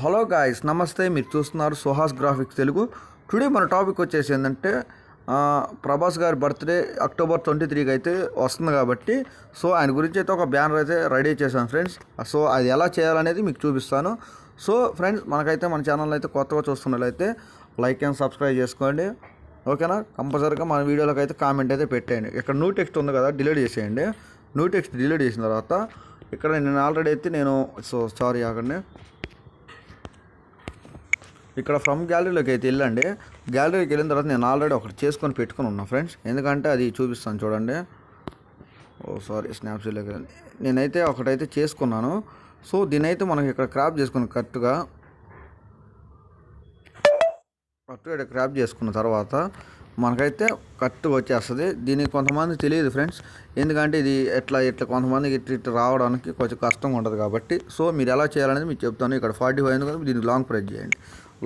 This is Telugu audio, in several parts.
హలో గాయస్ నమస్తే మీరు చూస్తున్నారు సుహాస్ గ్రాఫిక్స్ తెలుగు. టుడే మన టాపిక్ వచ్చేసి ఏంటంటే ప్రభాస్ గారి బర్త్డే అక్టోబర్ ట్వంటీ త్రీకి అయితే వస్తుంది కాబట్టి సో ఆయన గురించి అయితే ఒక బ్యానర్ అయితే రెడీ చేశాను ఫ్రెండ్స్ సో అది ఎలా చేయాలనేది మీకు చూపిస్తాను. సో ఫ్రెండ్స్ మనకైతే మన ఛానల్ అయితే కొత్తగా చూస్తున్నట్లయితే లైక్ అండ్ సబ్స్క్రైబ్ చేసుకోండి. ఓకేనా కంపల్సరీగా మన వీడియోలోకి అయితే కామెంట్ అయితే పెట్టేయండి. ఇక్కడ న్యూ టెక్స్ట్ ఉంది కదా డిలీట్ చేసేయండి. న్యూ టెక్స్ట్ డిలీట్ చేసిన తర్వాత ఇక్కడ నేను ఆల్రెడీ అయితే నేను సో సారీ అక్కడనే ఇక్కడ ఫ్రమ్ గ్యాలరీలోకి అయితే వెళ్ళండి. గ్యాలరీకి వెళ్ళిన తర్వాత నేను ఆల్రెడీ ఒకటి చేసుకొని పెట్టుకొని ఉన్నా ఫ్రెండ్స్ ఎందుకంటే అది చూపిస్తాను చూడండి. ఓ సారీ స్నాప్సీట్లోకి వెళ్ళండి నేనైతే ఒకటైతే చేసుకున్నాను. సో దీనైతే మనకి ఇక్కడ క్రాప్ చేసుకుని కరెక్ట్గా కరెక్ట్గా ఇక్కడ క్రాప్ చేసుకున్న తర్వాత మనకైతే కరెక్ట్ వచ్చేస్తుంది. దీనికి కొంతమంది తెలియదు ఫ్రెండ్స్ ఎందుకంటే ఇది ఎట్లా ఇట్లా కొంతమందికి ఇట్లా ఇట్లా రావడానికి కొంచెం కష్టంగా ఉంటుంది కాబట్టి. సో మీరు ఎలా చేయాలనేది మీకు చెప్తాను. ఇక్కడ ఫార్టీ ఫైవ్ కదా దీనికి లాంగ్ ప్రెస్ చేయండి.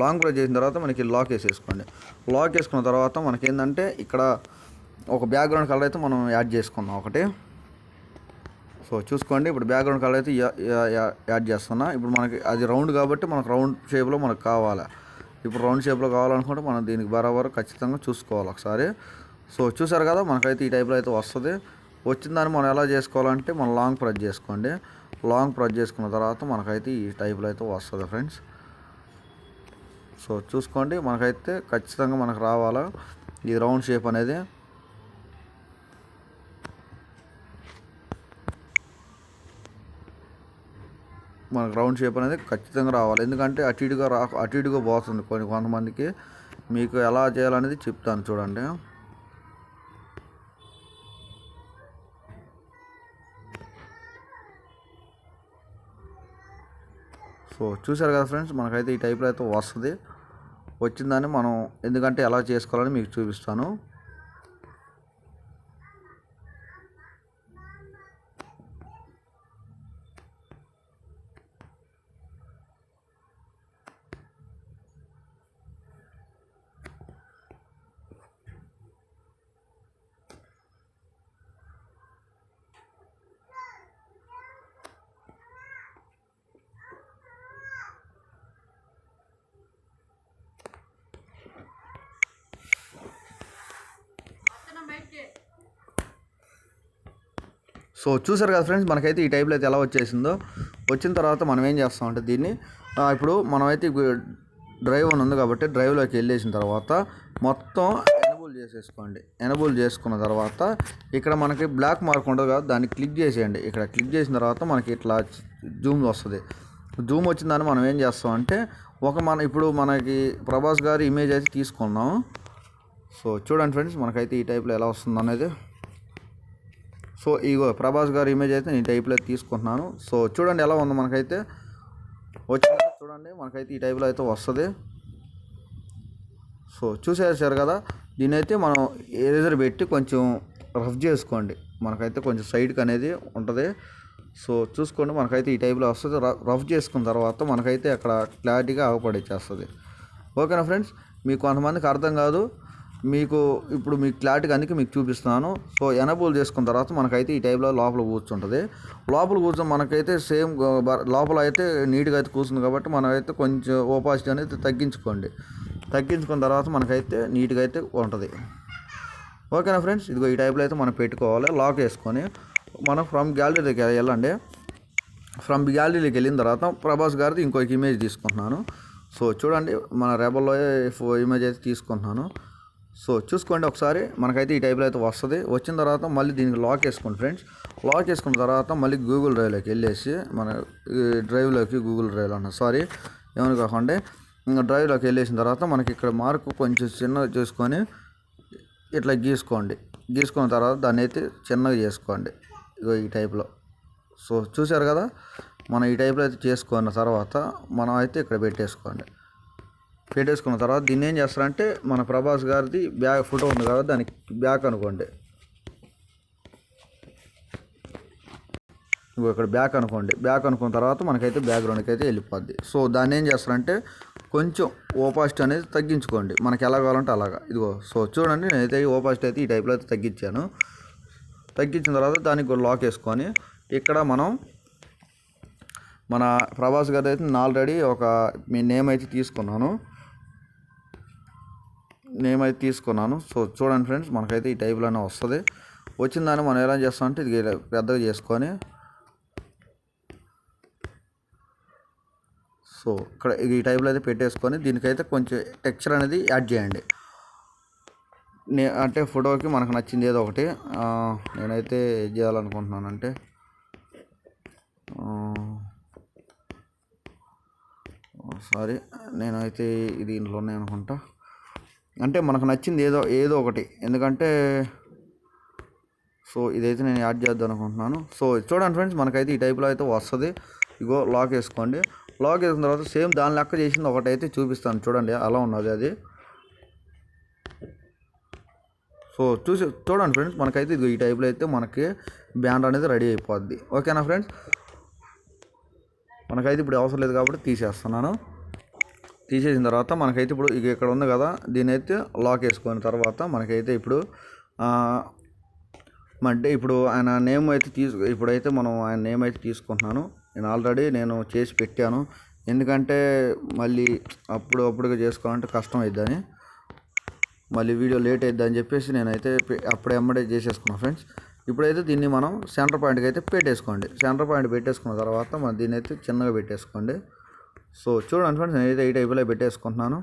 లాంగ్ ప్రెస్ చేసిన తర్వాత మనకి లాక్ వేసేసుకోండి. లాక్ వేసుకున్న తర్వాత మనకి ఏంటంటే ఇక్కడ ఒక బ్యాక్గ్రౌండ్ కలర్ అయితే మనం యాడ్ చేసుకున్నాం ఒకటి. సో చూసుకోండి ఇప్పుడు బ్యాక్గ్రౌండ్ కలర్ అయితే యాడ్ చేస్తున్నా. ఇప్పుడు మనకి అది రౌండ్ కాబట్టి మనకు రౌండ్ షేప్లో మనకు కావాలి. ఇప్పుడు రౌండ్ షేప్లో కావాలనుకుంటే మనం దీనికి బరాబర్ ఖచ్చితంగా చూసుకోవాలి ఒకసారి. సో చూసారు కదా మనకైతే ఈ టైప్లో అయితే వస్తుంది. వచ్చిన దాన్ని మనం ఎలా చేసుకోవాలంటే మనం లాంగ్ ప్రెస్ చేసుకోండి. లాంగ్ ప్రెస్ చేసుకున్న తర్వాత మనకైతే ఈ టైప్లో అయితే వస్తుంది ఫ్రెండ్స్. సో చూసుకోండి మనకైతే ఖచ్చితంగా మనకు రావాలా. ఈ రౌండ్ షేప్ అనేది. మనకు రౌండ్ షేప్ అనేది ఖచ్చితంగా రావాలి. ఎందుకంటే అటు ఇటుగా రా అటు ఇటుగా పోతుంది కొన్ని కొంతమందికి. మీకు ఎలా చేయాలనేది చెప్తాను చూడండి. సో చూసారు కదా ఫ్రెండ్స్ మనకైతే ఈ టైప్లో అయితే వస్తుంది. వచ్చిందని మనం ఎందుకంటే ఎలా చేసుకోవాలని మీకు చూపిస్తాను. సో చూసారు కదా ఫ్రెండ్స్ మనకైతే ఈ టైప్లో అయితే ఎలా వచ్చేసిందో. వచ్చిన తర్వాత మనం ఏం చేస్తామంటే దీన్ని ఇప్పుడు మనమైతే డ్రైవ్ అని ఉంది కాబట్టి డ్రైవ్లోకి వెళ్ళేసిన తర్వాత మొత్తం ఎనబుల్ చేసేసుకోండి. ఎనబుల్ చేసుకున్న తర్వాత ఇక్కడ మనకి బ్లాక్ మార్క్ ఉండదు కదా దాన్ని క్లిక్ చేసేయండి. ఇక్కడ క్లిక్ చేసిన తర్వాత మనకి ఇట్లా జూమ్ వస్తుంది. జూమ్ వచ్చిన దాన్ని మనం ఏం చేస్తామంటే ఒక మన ఇప్పుడు మనకి ప్రభాస్ గారి ఇమేజ్ అయితే తీసుకున్నాం సో చూడండి ఫ్రెండ్స్ మనకైతే ఈ టైప్లో ఎలా వస్తుంది అనేది సో ఇగో ప్రభాస్ గారి ఇమేజ్ అయితే నేను టైప్లో తీసుకుంటున్నాను. సో చూడండి ఎలా ఉందో మనకైతే. వచ్చిన చూడండి మనకైతే ఈ టైప్లో అయితే వస్తుంది. సో చూసేసారు కదా? దీని అయితే మనం ఏరేజర్ పెట్టి కొంచెం రఫ్ చేసుకోండి. మనకైతే కొంచెం సైడ్కి అనేది ఉంటుంది. సో చూసుకోండి మనకైతే ఈ టైప్లో వస్తుంది. రఫ్ చేసుకున్న తర్వాత మనకైతే అక్కడ క్లారిటీగా ఆగపడిచ్చేస్తుంది ఓకేనా ఫ్రెండ్స్? మీకు కొంతమందికి అర్థం కాదు. మీకు ఇప్పుడు మీకు క్లారిటీగా అందుకే మీకు చూపిస్తున్నాను. సో ఎనబుల్ చేసుకున్న తర్వాత మనకైతే ఈ టైప్లో లోపల కూర్చుంటుంది. లోపల కూర్చొని మనకైతే సేమ్ లోపల అయితే నీట్గా అయితే కూర్చుంది కాబట్టి మనకైతే కొంచెం ఓపాసిటీ అనేది తగ్గించుకోండి. తగ్గించుకున్న తర్వాత మనకైతే నీట్గా అయితే ఉంటుంది. ఓకేనా ఫ్రెండ్స్ ఇదిగో ఈ టైప్లో అయితే మనం పెట్టుకోవాలి. లాక్ వేసుకొని మనం ఫ్రమ్ గ్యాలరీకి వెళ్ళండి. ఫ్రమ్ గ్యాలరీకి వెళ్ళిన తర్వాత ప్రభాస్ గారిది ఇంకొక ఇమేజ్ తీసుకుంటున్నాను. సో చూడండి మన రెబల్లో ఇమేజ్ అయితే తీసుకుంటున్నాను. సో చూసుకోండి ఒకసారి. మనకైతే ఈ టైప్లో అయితే వస్తుంది. వచ్చిన తర్వాత మళ్ళీ దీనికి లాక్ వేసుకోండి ఫ్రెండ్స్. లాక్ వేసుకున్న తర్వాత మళ్ళీ గూగుల్ డ్రైవ్లోకి వెళ్ళేసి మన ఈ డ్రైవ్లోకి గూగుల్ డ్రైవ్లో అన్న సారీ ఏమని కాకుండా ఇంకా డ్రైవ్లోకి వెళ్ళేసిన తర్వాత మనకి ఇక్కడ మార్కు కొంచెం చిన్నగా చూసుకొని ఇట్లా గీసుకోండి. గీసుకున్న తర్వాత దాన్ని అయితే చిన్నగా చేసుకోండి. ఇగో ఈ టైప్లో. సో చూశారు కదా? మనం ఈ టైప్లో అయితే చేసుకున్న తర్వాత మనం అయితే ఇక్కడ పెట్టేసుకోండి. పెట్టేసుకున్న తర్వాత దీన్ని ఏం చేస్తారంటే మన ప్రభాస్ గారిది బ్యాగ్ ఫోటో ఉంది కదా దానికి బ్యాక్ అనుకోండి. ఇగో ఇక్కడ బ్యాక్ అనుకోండి. బ్యాక్ అనుకున్న తర్వాత మనకైతే బ్యాక్గ్రౌండ్కి అయితే వెళ్ళిపోద్ది. సో దాన్ని ఏం చేస్తారంటే కొంచెం ఓపాసిటీ అనేది తగ్గించుకోండి. మనకి ఎలా కావాలంటే అలాగా. ఇదిగో సో చూడండి నేనైతే ఈ ఓపాసిటీ అయితే ఈ టైప్లో అయితే తగ్గించాను. తగ్గించిన తర్వాత దానికి లాక్ వేసుకొని ఇక్కడ మనం మన ప్రభాస్ గారి అయితే నేను ఆల్రెడీ ఒక మీ నేమ్ అయితే తీసుకున్నాను. నేమ్ అయితే తీసుకున్నాను. సో చూడండి ఫ్రెండ్స్ మనకైతే ఈ టైప్లోనే వస్తుంది. వచ్చిన దాన్ని మనం ఎలా చేస్తామంటే ఇది పెద్దగా చేసుకొని సో ఇక్కడ ఈ టైప్లో అయితే పెట్టేసుకొని దీనికైతే కొంచెం టెక్స్చర్ అనేది యాడ్ చేయండి. నే అంటే ఫోటోకి మనకు నచ్చింది ఏదో ఒకటి. నేనైతే ఏం చేయాలనుకుంటున్నానంటే సారీ నేనైతే ఇది దీంట్లోనే అనుకుంటా. అంటే మనకు నచ్చింది ఏదో ఏదో ఒకటి. ఎందుకంటే సో ఇదైతే నేను యాడ్ చేద్దాం అనుకుంటున్నాను. సో చూడండి ఫ్రెండ్స్ మనకైతే ఈ టైప్లో అయితే వస్తుంది. ఇగో లాక్ వేసుకోండి. లాక్ వేసిన తర్వాత సేమ్ దాని లెక్క చేసింది ఒకటైతే చూపిస్తాను. చూడండి అలా ఉన్నది అది. సో చూసి చూడండి ఫ్రెండ్స్ మనకైతే ఇదిగో ఈ టైప్లో అయితే మనకి బ్యాండ్ అనేది రెడీ అయిపోద్ది. ఓకేనా ఫ్రెండ్స్? మనకైతే ఇప్పుడు అవసరం లేదు కాబట్టి తీసేస్తున్నాను. తీసేసిన తర్వాత మనకైతే ఇప్పుడు ఇక ఇక్కడ ఉంది కదా దీని అయితే లాక్ వేసుకున్న తర్వాత మనకైతే ఇప్పుడు అంటే ఇప్పుడు ఆయన నేమ్ అయితే తీసు ఇప్పుడైతే మనం ఆయన నేమ్ అయితే తీసుకుంటున్నాను. నేను ఆల్రెడీ నేను చేసి పెట్టాను. ఎందుకంటే మళ్ళీ అప్పుడు అప్పుడుగా చేసుకోవాలంటే కష్టం అవుతుందని మళ్ళీ వీడియో లేట్ అవుద్దని చెప్పేసి నేనైతే అప్పుడే ఎమ్మడే చేసేసుకున్నాను ఫ్రెండ్స్ ఇప్పుడైతే దీన్ని మనం సెంటర్ పాయింట్కి అయితే పెట్టేసుకోండి. సెంటర్ పాయింట్ పెట్టేసుకున్న తర్వాత మనం దీన్ని అయితే చిన్నగా పెట్టేసుకోండి. సో చూడండి ఫ్రెండ్స్ నేనైతే ఈ టైపులో పెట్టేసుకుంటున్నాను.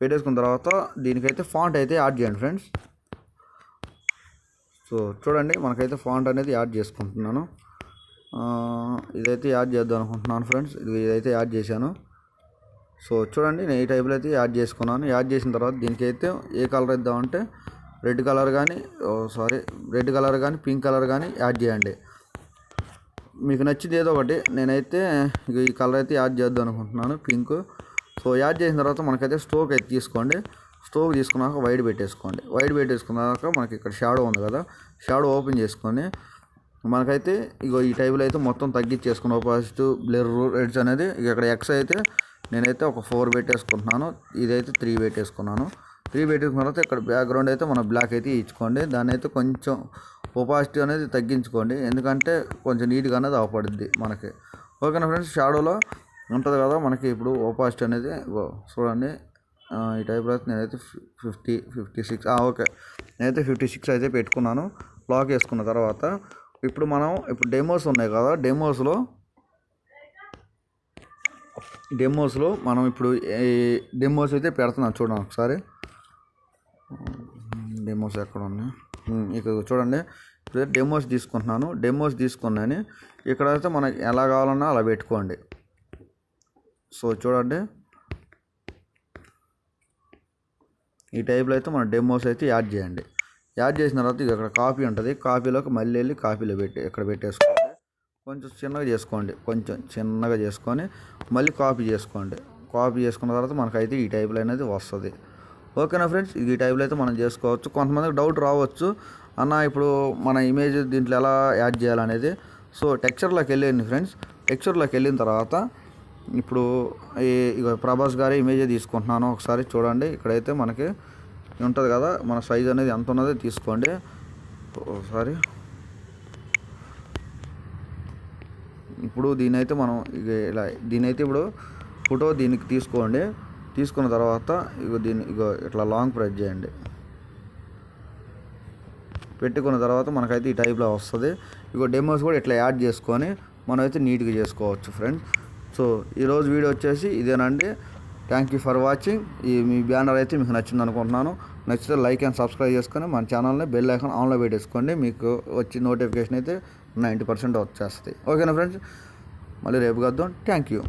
పెట్టేసుకున్న తర్వాత దీనికైతే ఫాంట్ అయితే యాడ్ చేయండి ఫ్రెండ్స్. సో చూడండి మనకైతే ఫాంట్ అనేది యాడ్ చేసుకుంటున్నాను. ఇదైతే యాడ్ చేద్దాం అనుకుంటున్నాను ఫ్రెండ్స్. ఇది ఇదైతే యాడ్ చేశాను. సో చూడండి నేను ఈ టైప్లో అయితే యాడ్ చేసుకున్నాను. యాడ్ చేసిన తర్వాత దీనికైతే ఏ కలర్ ఇద్దామంటే రెడ్ కలర్ కానీ సారీ రెడ్ కలర్ కానీ పింక్ కలర్ కానీ యాడ్ చేయండి. మీకు నచ్చింది ఏదో ఒకటి నేనైతే ఇక ఈ కలర్ అయితే యాడ్ చేద్దాం అనుకుంటున్నాను పింక్ సో యాడ్ చేసిన తర్వాత మనకైతే స్టోక్ అయితే తీసుకోండి. స్టోక్ తీసుకున్నాక వైడ్ పెట్టేసుకోండి. వైడ్ పెట్టేసుకున్నాక మనకి ఇక్కడ షాడో ఉంది కదా షాడో ఓపెన్ చేసుకొని మనకైతే ఇగో ఈ టైపులో అయితే మొత్తం తగ్గించేసుకున్న ఫస్ట్ బ్లర్ రెడ్స్ అనేది ఇక ఇక్కడ ఎక్స్ అయితే నేనైతే ఒక ఫోర్ పెట్టేసుకుంటున్నాను ఇదైతే త్రీ పెట్టేసుకున్నాను. త్రీ పెట్టేసుకున్న తర్వాత ఇక్కడ బ్యాక్గ్రౌండ్ అయితే మనం బ్లాక్ అయితే ఇచ్చుకోండి. దాన్ని అయితే కొంచెం ఒపాసిటీ అనేది తగ్గించుకోండి. ఎందుకంటే కొంచెం నీట్గా అనేది అవపడుద్ది మనకి. ఓకేనా ఫ్రెండ్స్? షాడోలో ఉంటుంది కదా మనకి ఇప్పుడు ఒపాసిటీ అనేది. చూడండి. ఈ టైప్ అయితే నేనైతే ఫిఫ్టీ ఫిఫ్టీ సిక్స్. ఓకే. నేనైతే ఫిఫ్టీ సిక్స్ అయితే పెట్టుకున్నాను. బ్లాక్ వేసుకున్న తర్వాత ఇప్పుడు మనం ఇప్పుడు డెమోస్ ఉన్నాయి కదా డెమోస్లో డెమోస్లో మనం ఇప్పుడు డెమోస్ అయితే పెడుతున్నాం. చూడండి ఒకసారి. డెమోస్ ఎక్కడ ఉన్నాయి? ఇక్కడ చూడండి. ఇప్పుడు డెమోస్ తీసుకుంటున్నాను. డెమోస్ తీసుకున్నాను. అయితే మనకి ఎలా కావాలన్నా అలా పెట్టుకోండి. సో చూడండి. ఈ టైప్లో అయితే మన డెమోస్ అయితే యాడ్ చేయండి. యాడ్ చేసిన తర్వాత ఇక ఇక్కడ కాపీ ఉంటుంది. కాపీలోకి మళ్ళీ వెళ్ళి కాపీలో పెట్టి ఇక్కడ పెట్టేసుకోండి. కొంచెం చిన్నగా చేసుకోండి. కొంచెం చిన్నగా చేసుకొని మళ్ళీ కాపీ చేసుకోండి. కాపీ చేసుకున్న తర్వాత మనకైతే ఈ టైప్లో అనేది వస్తుంది. ఓకేనా ఫ్రెండ్స్? ఈ టైప్లో అయితే మనం చేసుకోవచ్చు. కొంతమందికి డౌట్ రావచ్చు. అన్న ఇప్పుడు మన ఇమేజ్ దీంట్లో ఎలా యాడ్ చేయాలనేది. సో టెక్చర్లోకి వెళ్ళండి ఫ్రెండ్స్. టెక్చర్లోకి వెళ్ళిన తర్వాత ఇప్పుడు ఈ ప్రభాస్ గారి ఇమేజ్ తీసుకుంటున్నాను. ఒకసారి చూడండి. ఇక్కడైతే మనకి ఉంటుంది కదా మన సైజ్ అనేది ఎంత ఉన్నదో తీసుకోండి. ఒకసారి. ఇప్పుడు దీని అయితే మనం ఇక ఇలా దీని అయితే ఇప్పుడు ఫోటో దీనికి తీసుకోండి. తీసుకున్న తర్వాత ఇగో దీన్ని ఇగో ఇట్లా లాంగ్ ప్రెస్ చేయండి. పెట్టుకున్న తర్వాత మనకైతే ఈ టైప్లో వస్తుంది. ఇగో డెమోస్ కూడా ఇట్లా యాడ్ చేసుకొని మనమైతే నీట్గా చేసుకోవచ్చు ఫ్రెండ్స్ సో ఈరోజు వీడియో వచ్చేసి ఇదేనండి. థ్యాంక్ యూ ఫర్ వాచింగ్ ఈ మీ బ్యానర్ అయితే మీకు నచ్చింది అనుకుంటున్నాను. నచ్చితే లైక్ అండ్ సబ్స్క్రైబ్ చేసుకొని మన ఛానల్ని బెల్ ఐకాన్ ఆన్లో పెట్టేసుకోండి. మీకు వచ్చి నోటిఫికేషన్ అయితే నైంటీ పర్సెంట్ వచ్చేస్తుంది. ఓకేనా ఫ్రెండ్స్ మళ్ళీ రేపు కద్దాం థ్యాంక్ యూ